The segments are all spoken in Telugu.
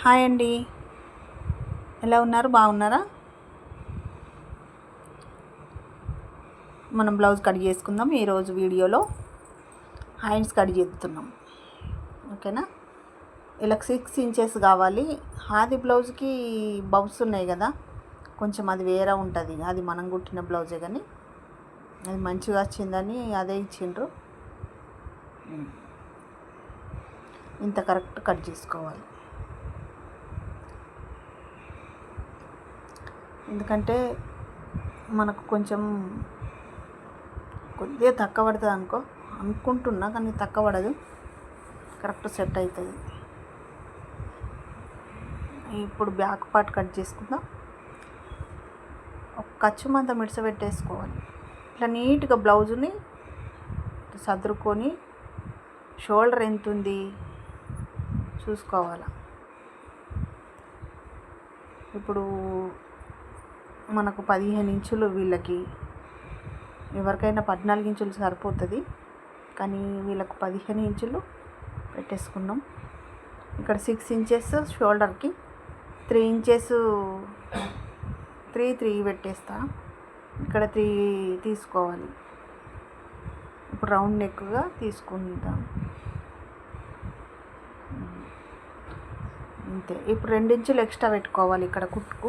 హాయ్ అండి. ఎలా ఉన్నారు? బాగున్నారా? మనం బ్లౌజ్ కట్ చేసుకుందాం ఈరోజు వీడియోలో. హ్యాండ్స్ కట్ చేస్తున్నాం. ఓకేనా? ఇలా సిక్స్ ఇంచెస్ కావాలి. ఆది బ్లౌజ్కి బౌస్ ఉన్నాయి కదా. కొంచెం అది వేరే ఉంటుంది. అది మనం కుట్టిన బ్లౌజే కానీ. అది మంచిగా వచ్చిందని అదే ఇచ్చిండ్రు. ఇంత కరెక్ట్ కట్ చేసుకోవాలి. ఎందుకంటే మనకు కొంచెం కొద్దిగా తక్కువ పడుతుంది అనుకో అనుకుంటున్నా కానీ తక్కువ పడదు కరెక్ట్ సెట్ అవుతుంది. ఇప్పుడు బ్యాక్ పార్ట్ కట్ చేసుకుందాం. ఒక ఖర్చు మంత మిడిసపెట్టేసుకోవాలి ఇట్లా నీట్గా బ్లౌజుని సదురుకొని షోల్డర్ ఎంత ఉంది చూసుకోవాలి. ఇప్పుడు మనకు పదిహేను ఇంచులు వీళ్ళకి ఎవరికైనా పద్నాలుగు ఇంచులు సరిపోతుంది. కానీ వీళ్ళకు పదిహేను ఇంచులు పెట్టేసుకున్నాం. ఇక్కడ సిక్స్ ఇంచెస్ షోల్డర్కి త్రీ ఇంచెస్ త్రీ త్రీ పెట్టేస్తా. ఇక్కడ త్రీ తీసుకోవాలి. ఇప్పుడు రౌండ్ నెక్గా తీసుకుందాం. అంతే. ఇప్పుడు రెండించులు ఎక్స్ట్రా పెట్టుకోవాలి ఇక్కడ కుట్టుకు.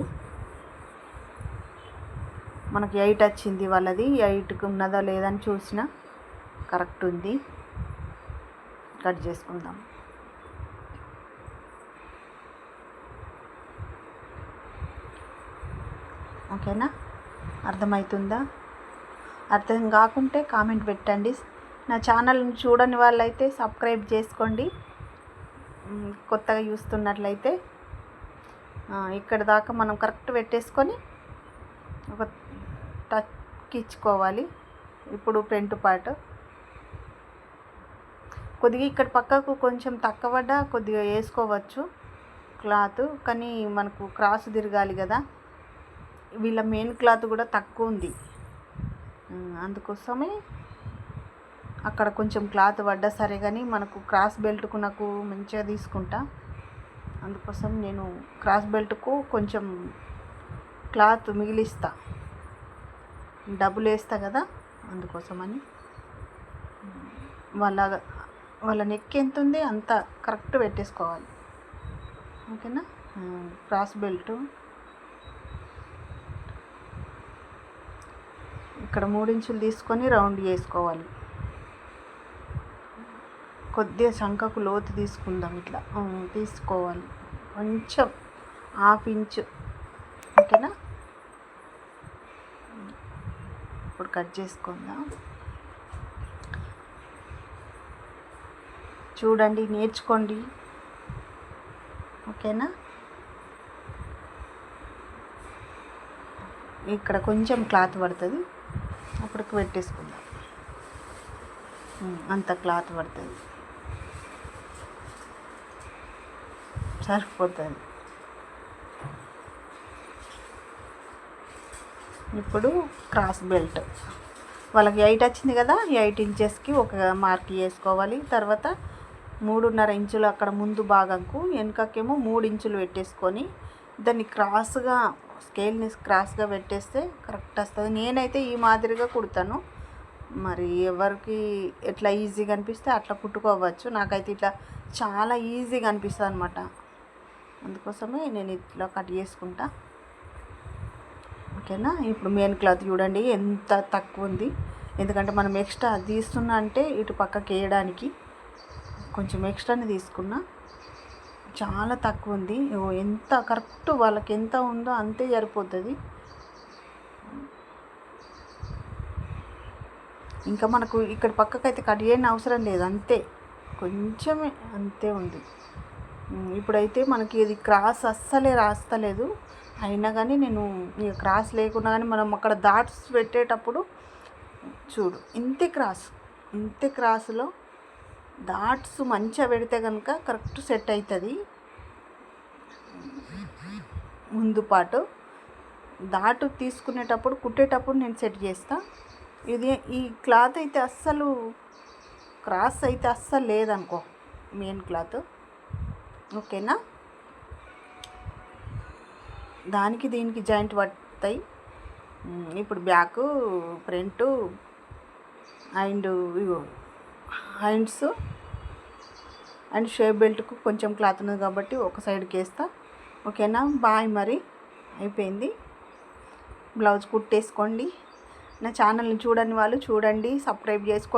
మనకి ఎయిట్ వచ్చింది వాళ్ళది. ఎయిట్కి ఉన్నదా లేదని చూసిన కరెక్ట్ ఉంది. కట్ చేసుకుందాం. ఓకేనా? అర్థమవుతుందా అర్థం కాకుంటే కామెంట్ పెట్టండి. నా ఛానల్ని చూడని వాళ్ళైతే సబ్స్క్రైబ్ చేసుకోండి. కొత్తగా చూస్తున్నట్లయితే ఇక్కడ దాకా మనం కరెక్ట్ పెట్టేసుకొని ఒక టచ్ ఇచ్చుకోవాలి ఇప్పుడు ఫ్రంట్ పార్ట్. కొద్దిగా ఇక్కడ పక్కకు కొంచెం తక్కువ పడ్డా కొద్దిగా వేసుకోవచ్చు క్లాత్. కానీ మనకు క్రాస్ తిరగాలి కదా. వీళ్ళ మెయిన్ క్లాత్ కూడా తక్కువ ఉంది. అందుకోసమే అక్కడ కొంచెం క్లాత్ పడ్డా సరే కానీ మనకు క్రాస్ బెల్ట్కు నాకు మంచిగా తీసుకుంటా. అందుకోసం నేను క్రాస్ బెల్ట్కు కొంచెం క్లాత్ మిగిలిస్తా. డబ్బులు వేస్తా కదా అందుకోసమని. వాళ్ళ వాళ్ళ నెక్ ఎంత ఉంది అంత కరెక్ట్ పెట్టేసుకోవాలి. ఓకేనా? Cross belt. ఇక్కడ మూడించులు తీసుకొని రౌండ్ చేసుకోవాలి. కొద్దిగా శంఖకు లోతు తీసుకుందాం ఇట్లా. తీసుకోవాలి. కొంచెం హాఫ్ ఇంచ్. ఓకేనా? ఇప్పుడు కట్ చేసుకుందాం. చూడండి నేర్చుకోండి. ఓకేనా? ఇక్కడ కొంచెం క్లాత్ పడుతుంది. అప్పటికి పెట్టేసుకుందాం. అంత క్లాత్ పడుతుంది. సరిపోతుంది. ఇప్పుడు క్రాస్ బెల్ట్. వాళ్ళకి ఎయిట్ వచ్చింది కదా ఎయిట్ ఇంచెస్కి ఒక మార్క్ వేసుకోవాలి తర్వాత మూడున్నర ఇంచులు అక్కడ ముందు భాగంకు వెనుకకేమో మూడు ఇంచులు పెట్టేసుకొని దాన్ని క్రాస్గా స్కేల్ని క్రాస్గా పెట్టేస్తే కరెక్ట్ వస్తుంది. నేనైతే ఈ మాదిరిగా కుడతాను. మరి ఎవరికి ఎట్లా ఈజీగా అనిపిస్తే అట్లా కుట్టుకోవచ్చు. నాకైతే ఇట్లా చాలా ఈజీగా అనిపిస్తుంది అనమాట అందుకోసమే నేను ఇట్లా కట్ చేసుకుంటా. ఓకేనా? ఇప్పుడు మెయిన్ క్లాత్ చూడండి ఎంత తక్కువ ఉంది ఎందుకంటే మనం ఎక్స్ట్రా తీస్తున్నా అంటే ఇటు పక్కకి వేయడానికి కొంచెం ఎక్స్ట్రానే తీసుకున్నా చాలా తక్కువ ఉంది ఎంత కరెక్ట్ వాళ్ళకి ఎంత ఉందో అంతే సరిపోతుంది. ఇంకా మనకు ఇక్కడ పక్కకైతే కట్ చేయని అవసరం లేదు అంతే. కొంచెమే అంతే ఉంది. ఇప్పుడైతే మనకి ఇది క్రాస్ అస్సలే రాస్తలేదు. అయినా కానీ నేను ఇక క్రాస్ లేకున్నా కానీ మనం అక్కడ డాట్స్ పెట్టేటప్పుడు చూడు ఇంతే క్రాస్ ఇంతే క్రాస్లో డాట్స్ మంచిగా పెడితే కనుక కరెక్ట్ సెట్ అవుతుంది ముందు పాటు దాటు తీసుకునేటప్పుడు కుట్టేటప్పుడు నేను సెట్ చేస్తా. ఇది ఈ క్లాత్ అయితే అస్సలు క్రాస్ అయితే అస్సలు లేదనుకో మెయిన్ క్లాత్. ఓకేనా? దానికి దీనికి జాయింట్ పడతాయి. ఇప్పుడు back front and hands and shape బెల్ట్కు కొంచెం క్లాత్ ఉన్నది కాబట్టి ఒక సైడ్కి వేస్తా ఓకేనా? బాయ్ మరి. అయిపోయింది. బ్లౌజ్ కుట్టేసుకోండి. నా ఛానల్ని చూడని వాళ్ళు చూడండి సబ్స్క్రైబ్ చేసుకోండి.